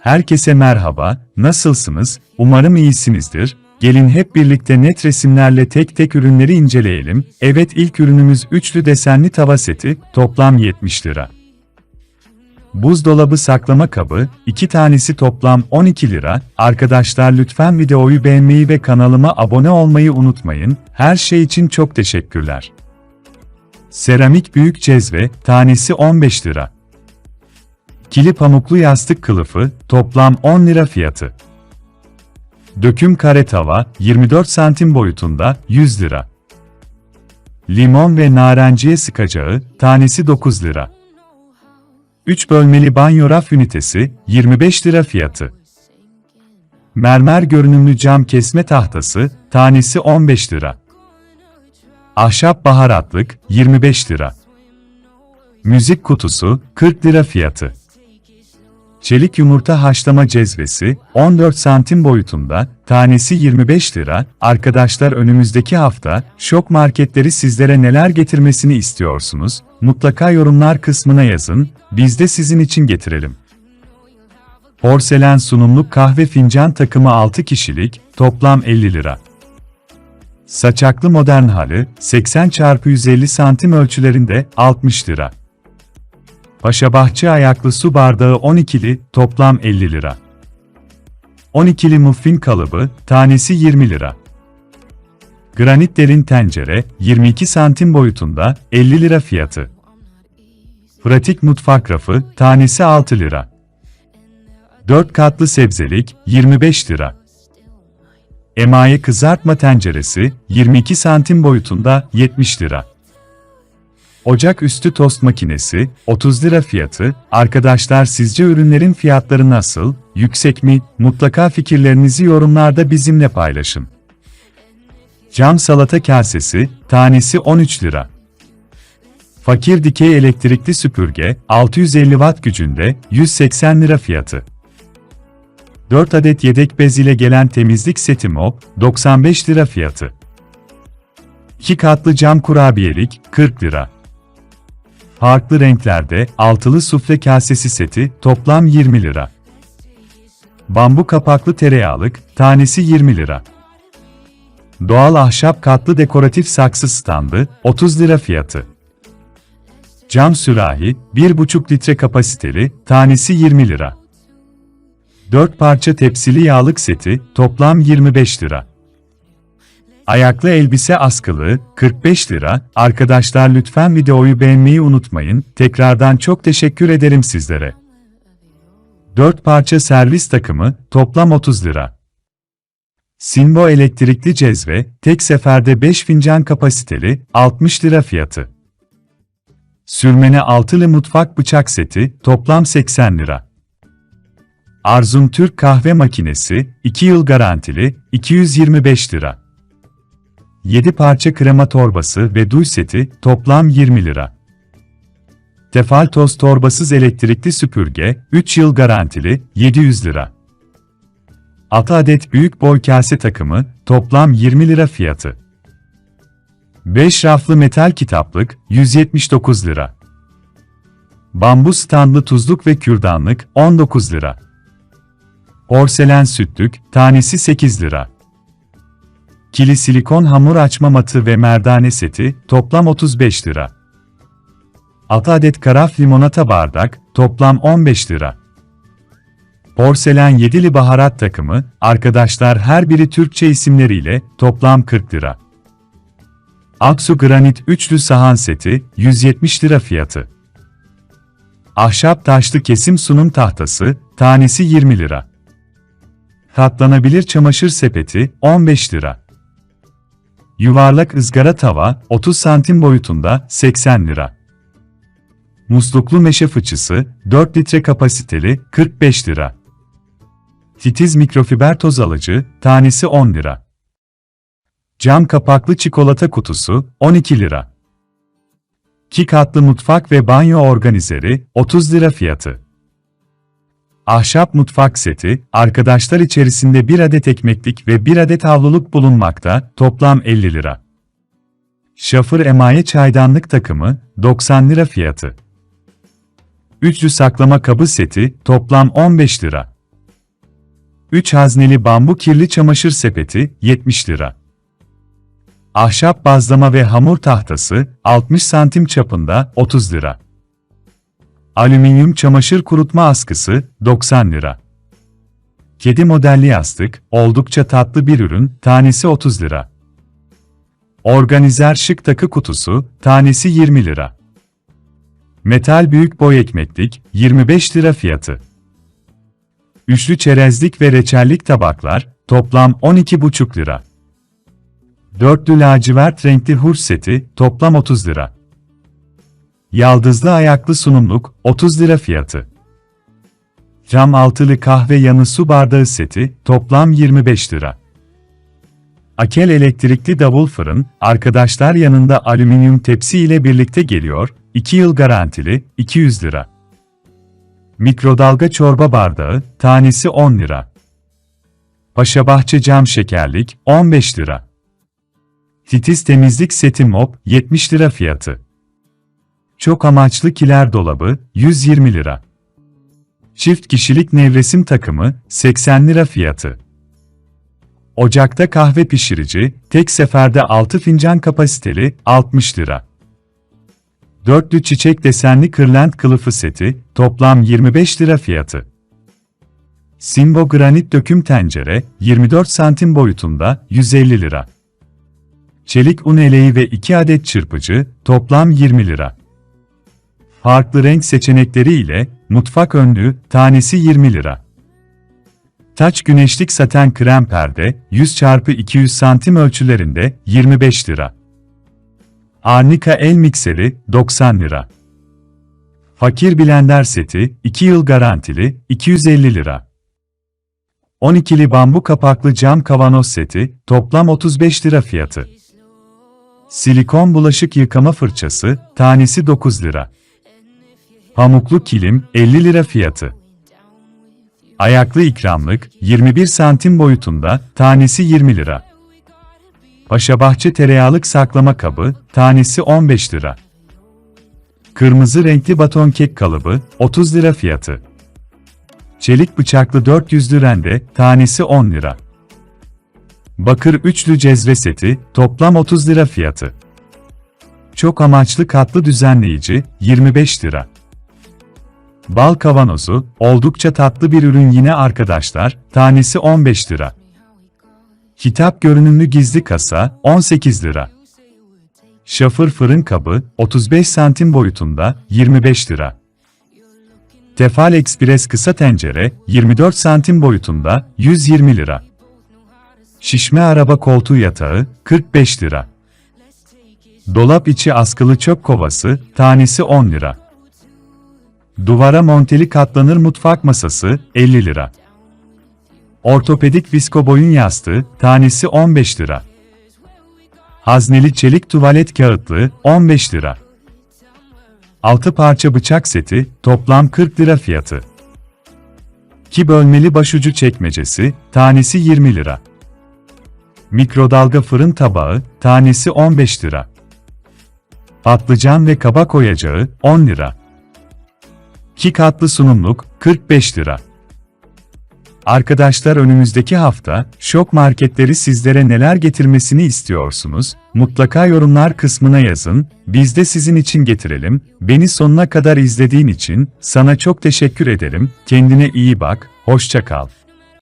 Herkese merhaba, nasılsınız? Umarım iyisinizdir. Gelin hep birlikte net resimlerle tek tek ürünleri inceleyelim. Evet ilk ürünümüz üçlü desenli tava seti, toplam 70 lira. Buzdolabı saklama kabı, iki tanesi toplam 12 lira. Arkadaşlar lütfen videoyu beğenmeyi ve kanalıma abone olmayı unutmayın. Her şey için çok teşekkürler. Seramik büyük cezve, tanesi 15 lira. Kili pamuklu yastık kılıfı, toplam 10 lira fiyatı. Döküm kare tava, 24 santim boyutunda, 100 lira. Limon ve narenciye sıkacağı, tanesi 9 lira. 3 bölmeli banyo raf ünitesi, 25 lira fiyatı. Mermer görünümlü cam kesme tahtası, tanesi 15 lira. Ahşap baharatlık, 25 lira. Müzik kutusu, 40 lira fiyatı. Çelik yumurta haşlama cezvesi, 14 santim boyutunda, tanesi 25 lira. Arkadaşlar önümüzdeki hafta, şok marketleri sizlere neler getirmesini istiyorsunuz? Mutlaka yorumlar kısmına yazın, biz de sizin için getirelim. Porselen sunumluk kahve fincan takımı 6 kişilik, toplam 50 lira. Saçaklı modern halı, 80 x 150 santim ölçülerinde, 60 lira. Paşabahçe ayaklı su bardağı 12'li, toplam 50 lira. 12'li muffin kalıbı, tanesi 20 lira. Granit derin tencere, 22 santim boyutunda, 50 lira fiyatı. Pratik mutfak rafı, tanesi 6 lira. 4 katlı sebzelik, 25 lira. Emaye kızartma tenceresi, 22 santim boyutunda, 70 lira. Ocak üstü tost makinesi, 30 lira fiyatı. Arkadaşlar sizce ürünlerin fiyatları nasıl? Yüksek mi? Mutlaka fikirlerinizi yorumlarda bizimle paylaşın. Cam salata kasesi, tanesi 13 lira. Fakir dikey elektrikli süpürge, 650 watt gücünde, 180 lira fiyatı. 4 adet yedek bez ile gelen temizlik seti mop, 95 lira fiyatı. 2 katlı cam kurabiyelik, 40 lira. Farklı renklerde altılı sufle kasesi seti toplam 20 lira. Bambu kapaklı tereyağlık tanesi 20 lira. Doğal ahşap katlı dekoratif saksı standı 30 lira fiyatı. Cam sürahi 1,5 litre kapasiteli tanesi 20 lira. 4 parça tepsili yağlık seti toplam 25 lira. Ayaklı elbise askılı, 45 lira. Arkadaşlar lütfen videoyu beğenmeyi unutmayın. Tekrardan çok teşekkür ederim sizlere. 4 parça servis takımı, toplam 30 lira. Sinbo elektrikli cezve, tek seferde 5 fincan kapasiteli, 60 lira fiyatı. Sürmene altılı mutfak bıçak seti, toplam 80 lira. Arzum Türk kahve makinesi, 2 yıl garantili, 225 lira. 7 parça krema torbası ve duş seti toplam 20 lira. Tefal toz torbasız elektrikli süpürge 3 yıl garantili 700 lira. 6 adet büyük boy kase takımı toplam 20 lira fiyatı. 5 raflı metal kitaplık 179 lira. Bambu standlı tuzluk ve kürdanlık 19 lira. Porselen sütlük tanesi 8 lira. Kili silikon hamur açma matı ve merdane seti, toplam 35 lira. 6 adet karaf limonata bardak, toplam 15 lira. Porselen yedili baharat takımı, arkadaşlar her biri Türkçe isimleriyle, toplam 40 lira. Aksu granit üçlü sahan seti, 170 lira fiyatı. Ahşap taşlı kesim sunum tahtası, tanesi 20 lira. Katlanabilir çamaşır sepeti, 15 lira. Yuvarlak ızgara tava, 30 santim boyutunda, 80 lira. Musluklu meşe fıçısı, 4 litre kapasiteli, 45 lira. Titiz mikrofiber toz alıcı, tanesi 10 lira. Cam kapaklı çikolata kutusu, 12 lira. 2 katlı mutfak ve banyo organizeri, 30 lira fiyatı. Ahşap mutfak seti, arkadaşlar içerisinde bir adet ekmeklik ve bir adet havluluk bulunmakta, toplam 50 lira. Şafır emaye çaydanlık takımı, 90 lira fiyatı. Üçlü saklama kabı seti, toplam 15 lira. 3 hazneli bambu kirli çamaşır sepeti, 70 lira. Ahşap bazlama ve hamur tahtası, 60 santim çapında, 30 lira. Alüminyum çamaşır kurutma askısı, 90 lira. Kedi modelli yastık, oldukça tatlı bir ürün, tanesi 30 lira. Organizer şık takı kutusu, tanesi 20 lira. Metal büyük boy ekmeklik, 25 lira fiyatı. Üçlü çerezlik ve reçellik tabaklar, toplam 12,5 lira. Dörtlü lacivert renkli hurç seti, toplam 30 lira. Yaldızlı ayaklı sunumluk, 30 lira fiyatı. Cam altılı kahve yanı su bardağı seti, toplam 25 lira. Akel elektrikli davul fırın, arkadaşlar yanında alüminyum tepsi ile birlikte geliyor, 2 yıl garantili, 200 lira. Mikrodalga çorba bardağı, tanesi 10 lira. Paşabahçe cam şekerlik, 15 lira. Titiz temizlik seti mop, 70 lira fiyatı. Çok amaçlı kiler dolabı, 120 lira. Çift kişilik nevresim takımı, 80 lira fiyatı. Ocakta kahve pişirici, tek seferde 6 fincan kapasiteli, 60 lira. Dörtlü çiçek desenli kırlent kılıfı seti, toplam 25 lira fiyatı. Simbo granit döküm tencere, 24 santim boyutunda, 150 lira. Çelik un eleği ve 2 adet çırpıcı, toplam 20 lira. Farklı renk seçenekleri ile, mutfak önlüğü, tanesi 20 lira. Taç güneşlik saten krem perde, 100 x 200 santim ölçülerinde, 25 lira. Arnika el mikseri, 90 lira. Fakir blender seti, 2 yıl garantili, 250 lira. 12'li bambu kapaklı cam kavanoz seti, toplam 35 lira fiyatı. Silikon bulaşık yıkama fırçası, tanesi 9 lira. Pamuklu kilim, 50 lira fiyatı. Ayaklı ikramlık, 21 santim boyutunda, tanesi 20 lira. Paşabahçe tereyağlık saklama kabı, tanesi 15 lira. Kırmızı renkli baton kek kalıbı, 30 lira fiyatı. Çelik bıçaklı 400 rende, tanesi 10 lira. Bakır üçlü cezve seti, toplam 30 lira fiyatı. Çok amaçlı katlı düzenleyici, 25 lira. Bal kavanozu, oldukça tatlı bir ürün yine arkadaşlar, tanesi 15 lira. Kitap görünümlü gizli kasa, 18 lira. Şafır fırın kabı, 35 santim boyutunda, 25 lira. Tefal Express kısa tencere, 24 santim boyutunda, 120 lira. Şişme araba koltuğu yatağı, 45 lira. Dolap içi askılı çöp kovası, tanesi 10 lira. Duvara monteli katlanır mutfak masası, 50 lira. Ortopedik visko boyun yastığı, tanesi 15 lira. Hazneli çelik tuvalet kağıtlığı, 15 lira. 6 parça bıçak seti, toplam 40 lira fiyatı. 2 bölmeli başucu çekmecesi, tanesi 20 lira. Mikrodalga fırın tabağı, tanesi 15 lira. Patlıcan ve kabak oyacağı, 10 lira. 2 katlı sunumluk, 45 lira. Arkadaşlar önümüzdeki hafta, şok marketleri sizlere neler getirmesini istiyorsunuz? Mutlaka yorumlar kısmına yazın, biz de sizin için getirelim. Beni sonuna kadar izlediğin için, sana çok teşekkür ederim. Kendine iyi bak, hoşça kal.